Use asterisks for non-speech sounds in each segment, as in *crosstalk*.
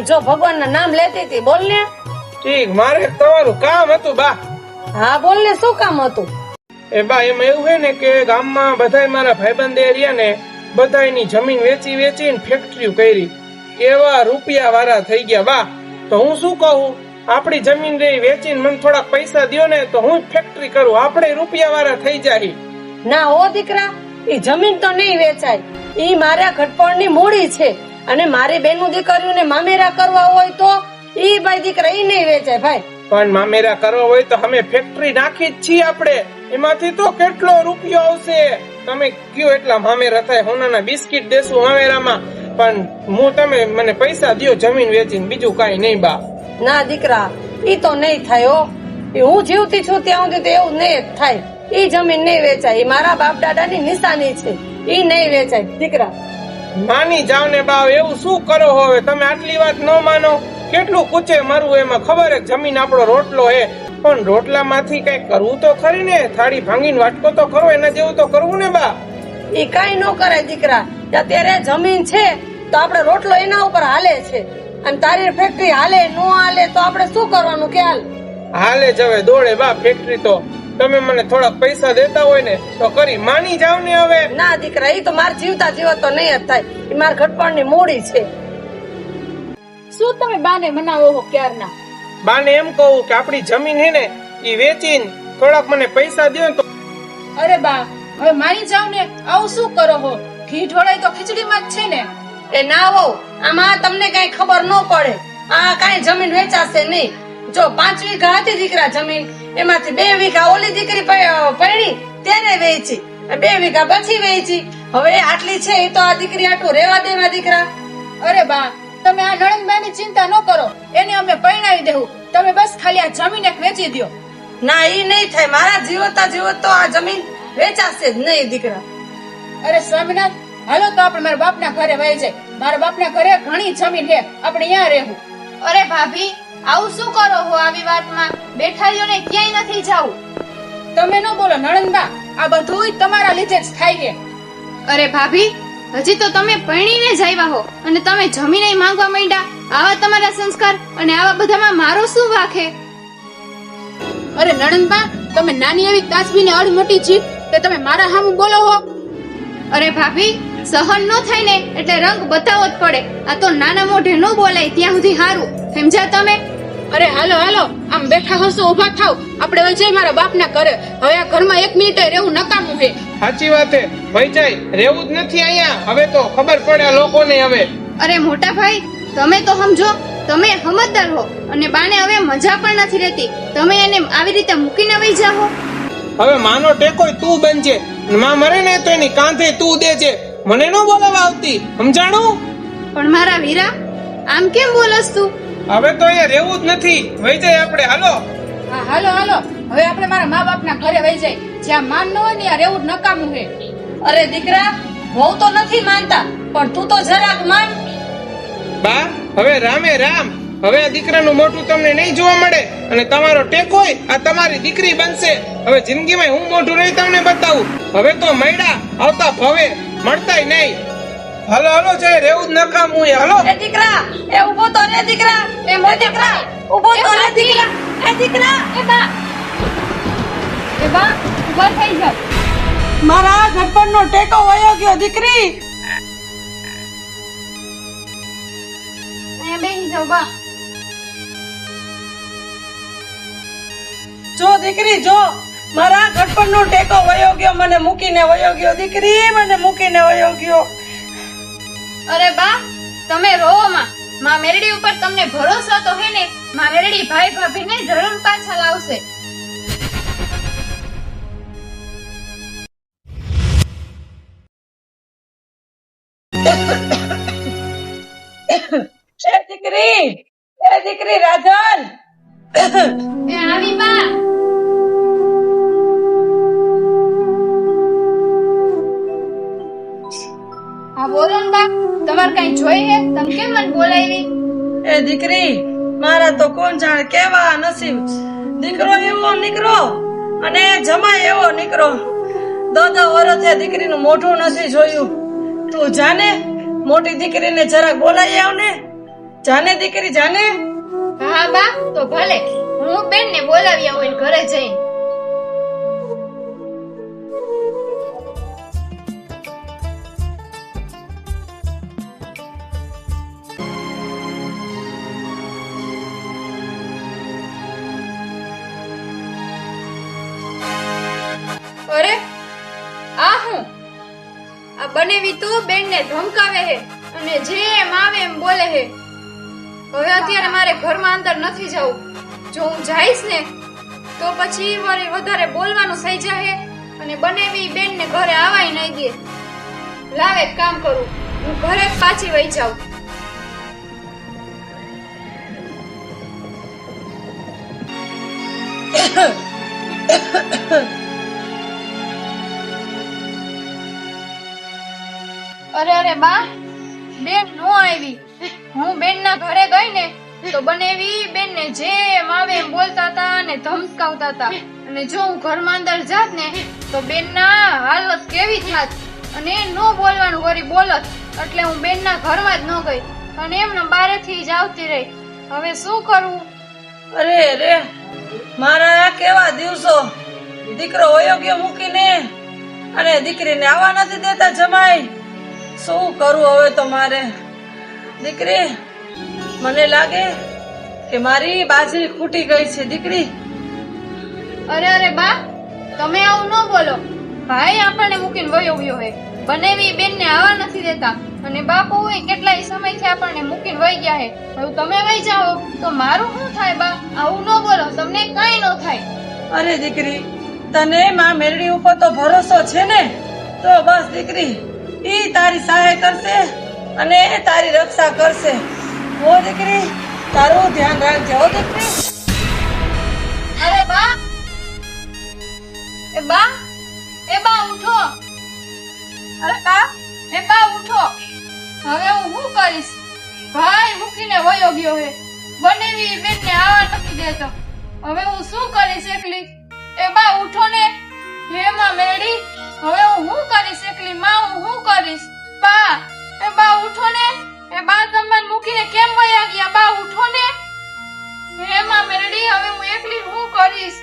હો હા જો ભગવાન ના નામ લેતી હતી બોલ ને. ઠીક મારે તમારું કામ હતું બા. હા બોલ ને શું કામ હતું? એ બા એમાં એવું છે ને કે ગામમાં બધાય મારા ભાઈબંધ રહ્યા ને બધાયની જમીન વેચી વેચીને ફેક્ટરીઓ કરી. કેવા રૂપિયા વાળા થઈ ગયા બા. તો હું શું કહું? આપણી જમીન રહી વેચીને મને થોડાક પૈસા દો ને તો હું ફેક્ટરી કરું. આપણે રૂપિયા વાળા થઈ જાય ના ઓ દીકરા એ જમીન તો નહીં વેચાય. ઈ મારા ઘટપણની મૂડી છે. અને મારી બેનું દીકરીઓને મામેરા કરવા હોય તો ઈ ભાઈ દીકરા ઈ નહીં વેચાય ભાઈ. પણ મામેરા કરવા હોય તો અમે ફેક્ટરી નાખી જ છીએ આપણે. એમાંથી તો કેટલો રૂપિયો આવશે? તમે કયો એટલા મામેરા થાય હોનાના બિસ્કિટ દેશું મામેરામાં. પણ હું તમે મને પૈસા દ્યો જમીન વેચીને બીજું કાઈ નહીં બા. ના દીકરા ઈ તો નહીં થાય હો. ઈ હું જીવતી છું ત્યાં સુધી તો એવું નહીં થાય. ઈ જમીન નહીં વેચાય. મારા બાપ દાદાની નિશાની છે. ઈ નહીં વેચાય. દીકરા માની જાવ ને બાવ એવું શું કરો હવે? તમે આટલી વાત ન માનો. કેટલું કૂચે મારું એમાં? ખબર જમીન આપણો રોટલો હે. પણ રોટલામાંથી કઈ કરવું તો ખરી ને? થાળી ભાંગીને વાટકો તો ખરો એના જેવું તો કરવું ને બા? એ કઈ ન કરાય દીકરા. અત્યારે જમીન છે તો આપણે રોટલો એના ઉપર હાલે છે. અને તારી ફેક્ટરી હાલે નો હાલે તો આપણે શું કરવાનું? કે હાલ હાલે જ હવે દોડે બા ફેક્ટરી તો. તમે મને થોડાક પૈસા દેતા હોય ને તો કરી માની જાવ ને હવે. ના દીકરા એ તો માર જીવતા જીવત તો નહીં જ થાય. એ માર ઘટપણની મૂડી છે. શું તમે બાને મનાવો હો ક્યારના? બાને એમ કહું કે આપણી જમીન હે ને એ વેચીને થોડાક મને પૈસા દો ને તો અરે બા હવે માની જાવ ને આવું શું કરો હો? ઘી ઢોળાય તો ખીચડીમાં જ છે ને. એ ના હો આમાં તમને કઈ ખબર ન પડે. આ કઈ જમીન વેચાશે નહીં. જો પાંચ વીઘા હતી દીકરા જમીન એમાંથી બે વીઘા ઓલી દીકરી પડી તેને વેચી. બે વીઘા પછી વેચી. હવે આટલી છે એ તો આ દીકરી આટલું રેવા દેવા દીકરા. અરે બા તમે આ નણંદબાની ચિંતા ન કરો. એને અમે પરણાવી દેવું તમે બસ ખાલી આ જમીન એક વેચી દ્યો. ના એ નહીં થાય. મારા જીવતા જીવત તો આ જમીન વેચાશે જ નહીં દીકરા. અરે સ્વામિનાથ હાલો તો આપણે મારા બાપના ઘરે વહી જાય. મારા બાપના ઘરે ઘણી જમીન છે. આપણે અહીંયા રહેવું. અરે ભાભી આવું શું કરો હો આવી વાતમાં? બેઠાઈઓને ક્યાંય નથી જાવું. તમે ન બોલો નણંદબા. આ બધુંય તમારા લીધે જ થાય છે. અરે ભાભી હજી તો તમે પરણીને જ આવ્યા હો અને તમે જમીને માંગવા માંડ્યા. આવા તમારા સંસ્કાર અને આવા બધામાં મારો શું વાંખે અરે નણંદબા તમે નાની એવી કાચબીને અડ મોટી જીત કે તમે મારા સામે બોલો હો? અરે ભાભી સહન ન થાય ને એટલે રંગ બતાવો જ પડે. આ તો નાના મોઢે ન બોલાય ત્યાં સુધી હારું. સમજ્યા તમે? અરે હાલો હાલો આમ બેઠા હશો ઊભા થાવ આપણે વહી જઈએ મારા બાપના ઘરે. હવે આ ઘરમાં એક મિનિટ રહેવું નકામું છે. સાચી વાત છે. વૈજય જાય રેવું જ નથી અહીંયા. હવે તો ખબર પડે આ લોકોને હવે. અરે મોટા ભાઈ તમે તો સમજો તમે સમજદાર હો અને બાને હવે મજા પણ નથી રહેતી. તમે એને આવી રીતે મૂકીને વહી જાઓ. હવે માનો ટેકોય તું બનજે. માં મરે ને તો એની કાંધે તું દેજે મને ન બોલાવા આવતી. સમજાણું? પણ મારા વીરા આમ કેમ બોલસ તું? હવે તો અહીંયા રહેવું જ નથી. વહી જાય આપણે. હાલો. હા હાલો હાલો. હવે આપણે મારા મા બાપના ઘરે વહી જાય. જ્યાં માન ન હોય ને ત્યાં રહેવું નકામું છે. અરે દીકરા હું તો નથી માનતા પણ તું તો જરાક માન. બા હવે રામે રામ. હવે આ દીકરાનું મોઢું તમને નહીં જોવા મળે. અને તમારો ટેકોય આ તમારી દીકરી બનશે. હવે જિંદગીમાં હું મોઢું નહીં તમને બતાવું. હવે તો મૈડા આવતા ભવે મળતાય નહીં. હાલો હલો જય રેવું જ નકામું એ હલો. એ દીકરા એ ઊભો તો રે દીકરા એ મો દીકરા ઊભો તો રે દીકરા એ દીકરા એ બા. એ બા ઊભો થઈ જા. મારા ઘટપણનો ટેકો વયો ગયો દીકરી. એ બેહી જાવ બા. જો દીકરી જો. મારા ઘટપણનો ટેકો વયો ગયો મને મૂકીને વયો ગયો દીકરી મને મૂકીને વયો ગયો. અરે બા તમે રોવો માં માં મેરડી ઉપર તમને ભરોસો તો હે ને માં મેરડી ભાઈ ભાભીને જરૂર પાછા લાવશે. એ દીકરી એ દીકરી રાજન. એ આવી બા. હા બોલો ને બા તમારે કઈ જોઈ હે? તમે કેમ મને બોલાવી એ દીકરી મારા તો કોણ જાણે કેવા નસીબ દીકરો એવો નીકળો અને જમાય એવો નીકળો. દો દો વર્ષે દીકરીનું મોઢું નથી જોયું. તું જાને મોટી દીકરીને જરાક બોલાવી આવ ને જાને દીકરી જાને. હા બા તો ભલે. હું બેન ને બોલાવી આવું ઘરે જઈને. આ બનેવી તું બેન ને ધમકાવે હે અને જે એમ આવે એમ બોલે હે. હવે અત્યારે મારે ઘરમાં અંદર નથી જવું. જો હું જઈશ ને, તો પછી વળી વધારે બોલવાનું થઈ જાય અને બનેવી બેન ને ઘરે આવાય નહીં દે. લાવે કામ કરું, હું ઘરે પાછી વહી જાઉં. અરે અરે, બા, બેન નો આવી. હું બેન ના ઘરે ગઈ ને, તો બનેવી બેન ને જેમ આવે એમ બોલતા હતા અને ધમકાવતા હતા. અને જો હું ઘરમાં અંદર જાત ને, તો બેન ના હાલત કેવી થાત? અને નો બોલવાનું કરી બોલત, એટલે હું બેન ના ઘરમાં જ ન ગઈ. અને એમને બારે થી જ આવતી રહી. હવે શું કરવું અરે રે મારા આ કેવા દિવસો? દીકરો અયોગ્ય મૂકીને. અને દીકરીને આવવા નથી દેતા જમાઈ. શું કરું હવે તો મારે દીકરી મને લાગે કે મારી બાજરી ખૂટી ગઈ છે દીકરી. અરે અરે બા તમે આવું ન બોલો. ભાઈ આપણને મૂકીને વયો ગયો હે બનેવી બેન ને આવવા નથી દેતા. અને બાપુ હોય કેટલાય સમયથી આપણને મૂકીને વહી ગયા હે હવે તમે વહી જાઓ. તો મારું શું થાય બા? આવું ન બોલો. તમને કઈ ન થાય. અરે દીકરી તને માં મેરડી ઉપર તો ભરોસો છે ને? તો બસ દીકરી. ઈ તારી સહાય કરશે અને તારી રક્ષા કરશે. હો દીકરી, તારું ધ્યાન રાખજે, હો દીકરી. અરે બા. એ બા એ બા, ઉઠો. અરે બા, એ બા, ઉઠો. હવે હું શું કરીશ? ભાઈ મૂકીને વયો ગયો હે. બનેવી બેન ને આવા નથી દેતો. હવે હું શું કરીશ એકલી? એ બા, ઉઠો ને. હે માં મેડી હવે હું શું કરીશ? એકલી માં હું શું કરીશ? બા, એ બા ઉઠો ને. એ બા તમને મૂકીને કેમ વયા ગયા? બા ઉઠો ને. હે માં મેરડી હવે હું એકલી શું કરીશ?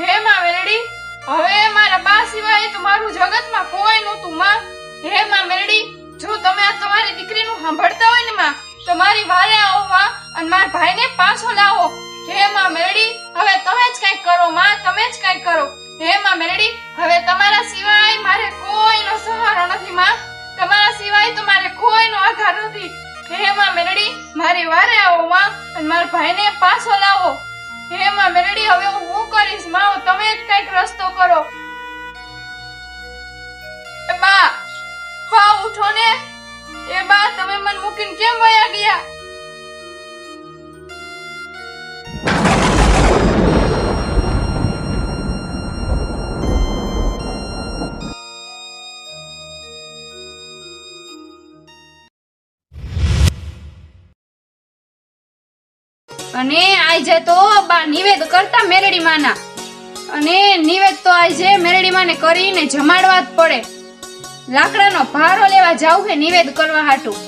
હે માં મેરડી હવે મારા બા સિવાય તો મારું જગતમાં કોઈ નહોતું, માં. હે માં મેરડી જો તમે આ તમારી દીકરીનું સાંભળતા હોય ને, માં, તો મારી વારે આવો માં અને મારા ભાઈને પાછો લાવો. હે માં મેરડી હવે તમે જ કંઈક કરો, માં, તમે જ કંઈક કરો. હે, માં મેલડી, હવે તમારા સિવાય મારે કોઈનો સહારો નથી, માં. તમારા સિવાય તો મારે કોઈનો આધાર નથી. હે, માં મેલડી, મારી વારે આવો, માં, અને મારા ભાઈને પાછો લાવો. હે, માં મેરડી હવે હું કરીશ, માં? તમે જ કંઈક રસ્તો કરો. બા બા ઉઠો ને. એ, બા, તમે મને મૂકીને કેમ વયા ગયા? અને આજે તો બા નિવેદ કરતા મેરડી માના અને નિવેદ તો આજે મેરડી માને કરીને જમાડવા જ પડે. લાકડાનો ભારો લેવા જાવ હે નિવેદ કરવા હાટું.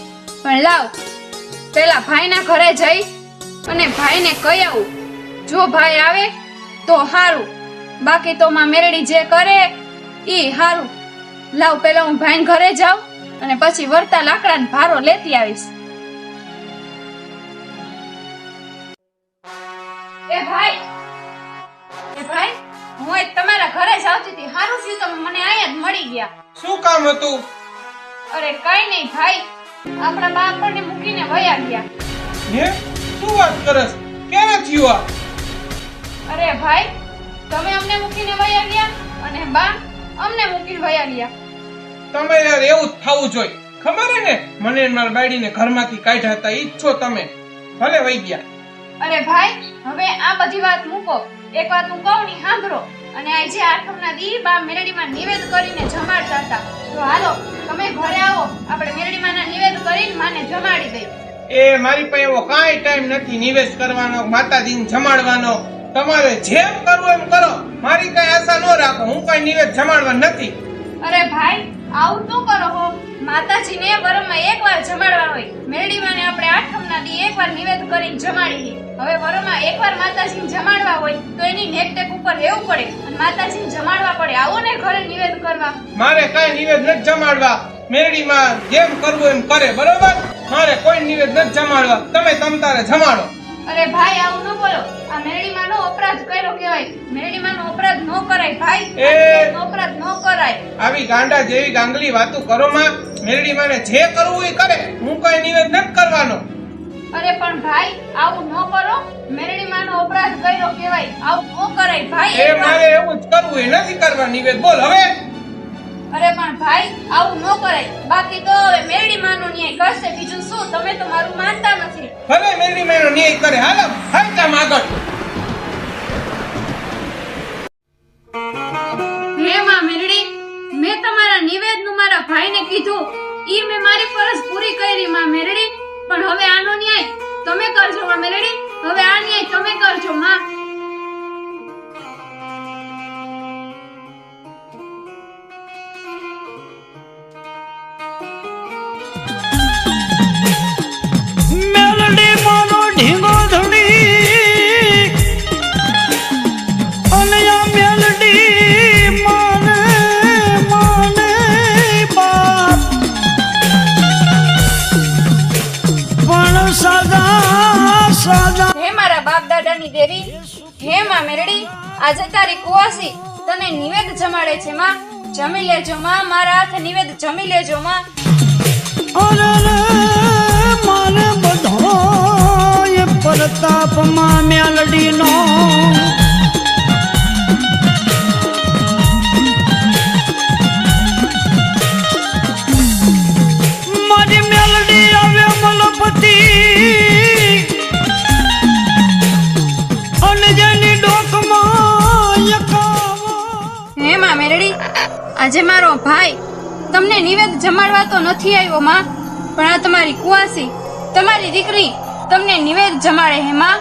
પણ લાવ, પેલા ભાઈના ઘરે જઈ અને ભાઈને કહી આવું. જો ભાઈ આવે તો હારું. બાકી તો માં મેરડી જે કરે ઈ હારું. લાવ, પેલા હું ભાઈને ઘરે જાઉં અને પછી વરતા લાકડાનો ભારો લેતી આવીશ. એ ભાઈ! એ ભાઈ હું આજ તમારા ઘરે જ આવતી હતી. હારું થયું તમે મને અહીંયા જ મળી ગયા. શું કામ હતું? અરે કઈ નહીં ભાઈ. આપણા બા આપણને મૂકીને વયા ગયા. હે? શું વાત કરસ ક્યારે થયું આ? અરે ભાઈ તમે અમને મૂકીને વયા ગયા અને બા અમને મૂકીને વયા ગયા. તમે યાર એવું જ થવું જોઈએ. ખબર ને? મને મારા બાયડીને ઘરમાંથી કાઢ્યા હતા. ઈ છો તમે. ભલે વહી ગયા. અરે ભાઈ હવે આ બધી વાત મૂકો. એક વાત હું કહું ની સાંભળો. અને આજે આઠમના દી બા મેરડીમાં નિવેદ કરીને જમાડતા હતા. તો હાલો તમે ઘરે આવો. આપણે મેરડીમાંના નિવેદ કરીને માને જમાડી દઈએ. એ મારી પાસે એવો કાંઈ ટાઈમ નથી નિવેશ કરવાનો માતાજીને જમાડવાનો. તમારે જેમ કરવું એમ કરો. મારી કઈ આશા ન રાખો. હું કઈ નિવેદ જમાડવા નથી. અરે ભાઈ આવું શું કરો હો. માતાજીને વરમાં એકવાર જમાડવા હોય. મેરડીમાંને આપણે આઠમના દી એકવાર નિવેદ કરીને જમાડી હવે વરોમાં એકવાર માતાજીને જમાડવા હોય તો એની નેકટેક ઉપર રહેવું પડે. અને માતાજીને જમાડવા પડે. આવો ને ઘરે નિવેદ કરવા. મારે કાંઈ નિવેદ નથી જમાડવા. મેરડીમાં જેમ કરવું એમ કરે બરોબર? મારે કોઈ નિવેદ નથી જમાડવા. તમે તમ તારે જમાડો. અરે ભાઈ આવું ન બોલો. આ મેરડીમાંનો અપરાધ કર્યો કહેવાય. મેરડીમાંનો અપરાધ ન કરાય ભાઈ. એ! અપરાધ ન કરાય. આવી ગાંડા જેવી ગાંગલી વાતો કરો માં. મેરડીમાં જે કરવું એ કરે. હું કોઈ નિવેદ નથી કરવાનો. અરે પણ ભાઈ આવું ન કરો. મેરણીમાંનો અપરાધ કર્યો કહેવાય. આવું ન કરાય. ભાઈ એ મારે એવું જ કરવું એ નથી કરવા નિવેદ. બોલ હવે. અરે પણ ભાઈ આવું ન કરાય. બાકી તો હવે મેરડી માનો ન્યાય કરશે. બીજું શું? તમે તો મારું માનતા નથી. હવે મેરડી માનો ન્યાય કરે હાલો હાલ કામ આગળ. હે માં મેરડી મેં તમારા નિવેદનું મારા ભાઈને કીધું. ઈ મેં મારી ફરજ પૂરી કરી માં મેરડી. પણ હવે આનો ન્યાય તમે કરજો માં રેડી હવે આ ન્યાય તમે કરજો માં દાદાની દેવી. હે માં મેરડી, આજે તારી કુવાસી તને નિવેદ જમાડે છે માં. જમી લેજો માં, મારા હાથે નિવેદ જમી લેજો માં. અરે રે માને બધો એ પ્રતાપમાં મેલડીનો મારી આજે મારો ભાઈ તમને નિવેદ જમાડવા તો નથી આવ્યો, માં. પણ આ તમારી કુવાસી, તમારી દીકરી તમને નિવેદ જમાડે હે, માં.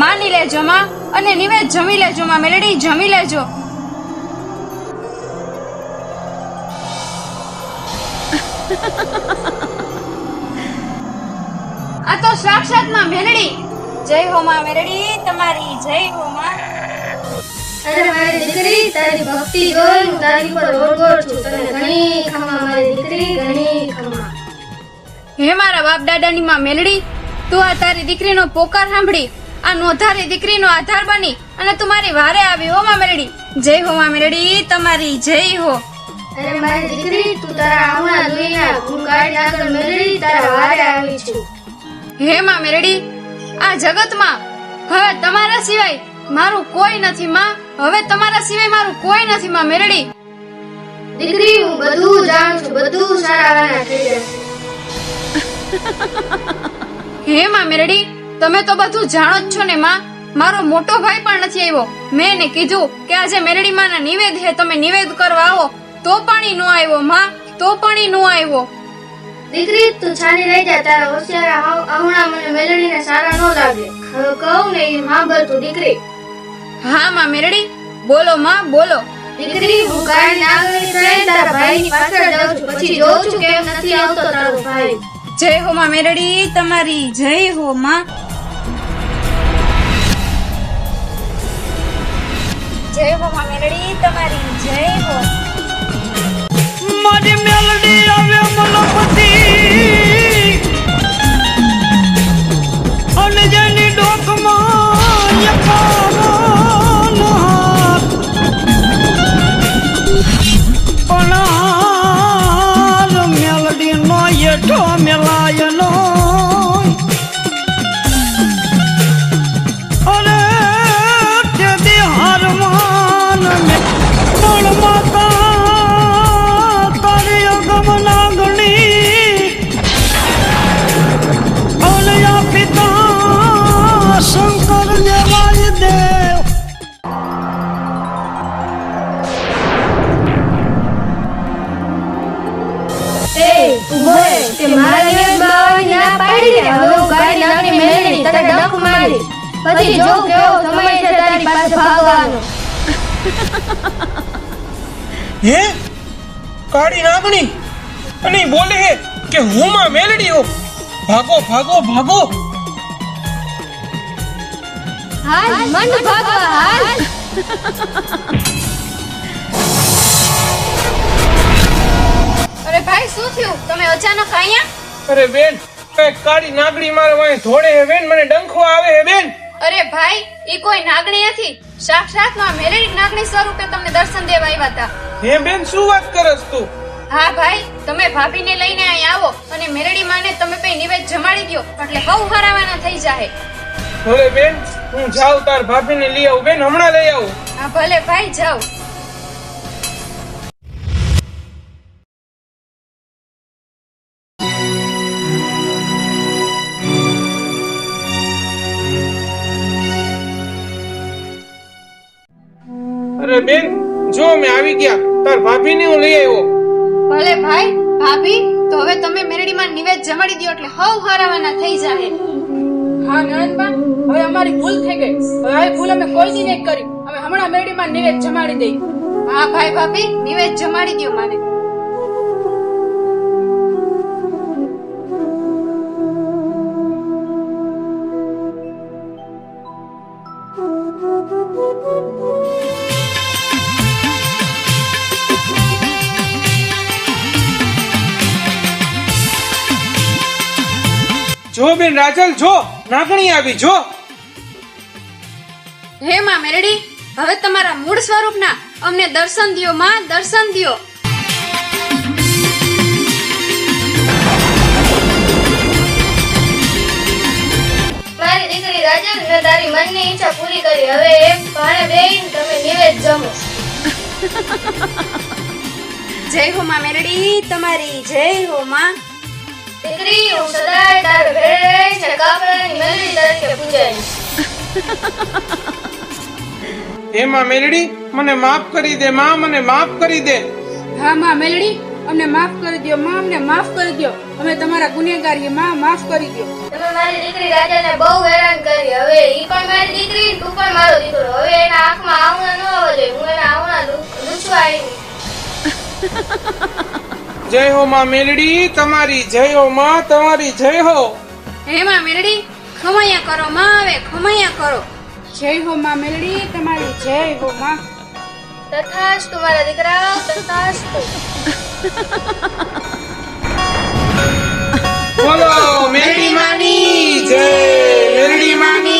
માની લેજો, માં, અને નિવેદ જમી લેજો, માં. મેલડી, જમી લેજો. *laughs* આ તો સાક્ષાતમાં મેલડી. જય હો, માં મેરડી તમારી જય હો, માં. અરે મારી દીકરી તારી ભક્તિ જોઈ હું તારી પર ઓળગોળ છું. તને ઘણી ખમા મારી દીકરી ઘણી ખમા. હે મારા બાપ દાદાની માં મેલડી તું આ તારી દીકરીનો પોકાર સાંભળી આ નોધારી દીકરીનો આધાર બની અને તું મારી વારે આવી હો માં મેલડી. જય હો માં મેલડી તમારી જય હો. અરે મારી દીકરી તું તારા આમણા દુનિયા હું આગળ મેલડી તારા વારે આવી છું. હે માં મેલડી આ જગતમાં હવે તમારા સિવાય મારું કોઈ નથી માં. હવે તમારા સિવાય મારું કોઈ નથી માં મેરડી. દીકરી હું બધું જાણું છું બધું સારા થઈ જશે *laughs* હે માં મેરડી તમે તો બધું જાણો જ છો ને માં. મારો મોટો ભાઈ પણ નથી આવ્યો. મેં એને કીધું કે આજે મેરડી માના નિવેદ હે તમે નિવેદ કરવા આવો. તો પાણી નો આવ્યો માં. તો પણ ઈ નો આવ્યો. દીકરી તું છાની રહી જા તારા હોશિયાર આહુણા મને મેલડીને સારા ન લાગે. કહું ને એ તું દીકરી. હા માં મેરડી. બોલો માં બોલો. દીકરી હું ના આગળ થઈ તારા ભાઈની પાછળ જાઉં છું. પછી જોઉં છું કેમ નથી આવતો તારો ભાઈ. જય હો માં મેરડી. તમારી જય હો માં. જય હો માં મેરડી. તમારી જય હો. મારી પછી જો કેવો સમય છે તારી પાસે ભાગવાનો. *laughs* હે? કાળી નાગણી? અને બોલે હે કે હું માં મેલડી હો ભાગો ભાગો ભાગો. હાલ મન ભાગવા હાલ. અરે ભાઈ શું થયું? તમે અચાનક અહીંયા? અરે બેન કાળી નાગડી મારે વાય ધોળે હે બેન મને ડંખો આવે હે બેન. અરે ભાઈ એ કોઈ નાગણી નથી. સાક્ષાતમાં મેલેડી નાગણી સ્વરૂપે તમને દર્શન દેવા આવ્યા હતા. હે બેન શું વાત કરસ તું? હા ભાઈ તમે ભાભીને લઈને અહીં આવો અને મેરડી માને તમે પે નિવેદ જમાડી દો એટલે હવ હરાવાના થઈ જાહે. ભલે બેન હું જાઉં તાર ભાભીને લઈ આવું. બેન હમણાં લઈ આવું. હા ભલે ભાઈ જાઓ. અરે બેન જો મેં આવી ગયા તાર ભાભીને હું લઈ આવ્યો. ભલે ભાઈ ભાભી તો હવે તમે મેરડી માં નિવેદ જમાડી દો એટલે હવ હારાવાના થઈ જાહે. હા નણંદબા હવે અમારી ભૂલ થઈ ગઈ. હવે આ ભૂલ અમે કોઈ દી નહીં કરી. અમે હમણાં મેરડીમાં નિવેદ જમાડી દઈ. હા ભાઈ ભાભી નિવેદ જમાડી દો માને બેન રાજલ જો નાગણી આવી જો. હે માં મેરડી હવે તમારા મૂળ સ્વરૂપના અમને દર્શન દિયો માં દર્શન દિયો. મારી દીકરી રાજન મેં તારી મનની ઈચ્છા પૂરી કરી હવે એક ભાણે બેહીને તમે નિવેદ જમો. *laughs* જય હો માં મેરડી તમારી જય હો માં. દીકરી હું સદાય તારે ભેળે રહીશ ને મેલડી તરીકે પૂજાઈશ એમાં મેલડી મને માફ કરી દે માં મને માફ કરી દે. હા માં મેલડી અમને માફ કરી દો માં અમને માફ કરી દો અમે તમારા ગુનેગારીએ માં માફ કરી દો તમે મારી દીકરી રાજાને બહુ હેરાન કરી. હવે ઈ પણ મારી દીકરી તું પણ મારો દીકરો. હવે એના આંખમાં આવું ન આવવા હું એના આવું લૂછવા આવી જય હો માં મેલડી તમારી જય હો માં તમારી જય હો. હે માં મેલડી ખમૈયા કરો માં આવે ખમૈયા કરો. જય હો માં મેલડી તમારી જય હો માં. તથાસ્તુ મારા દીકરા તથાસ્તુ. બોલો મેલડી માની જય મેલડી માની.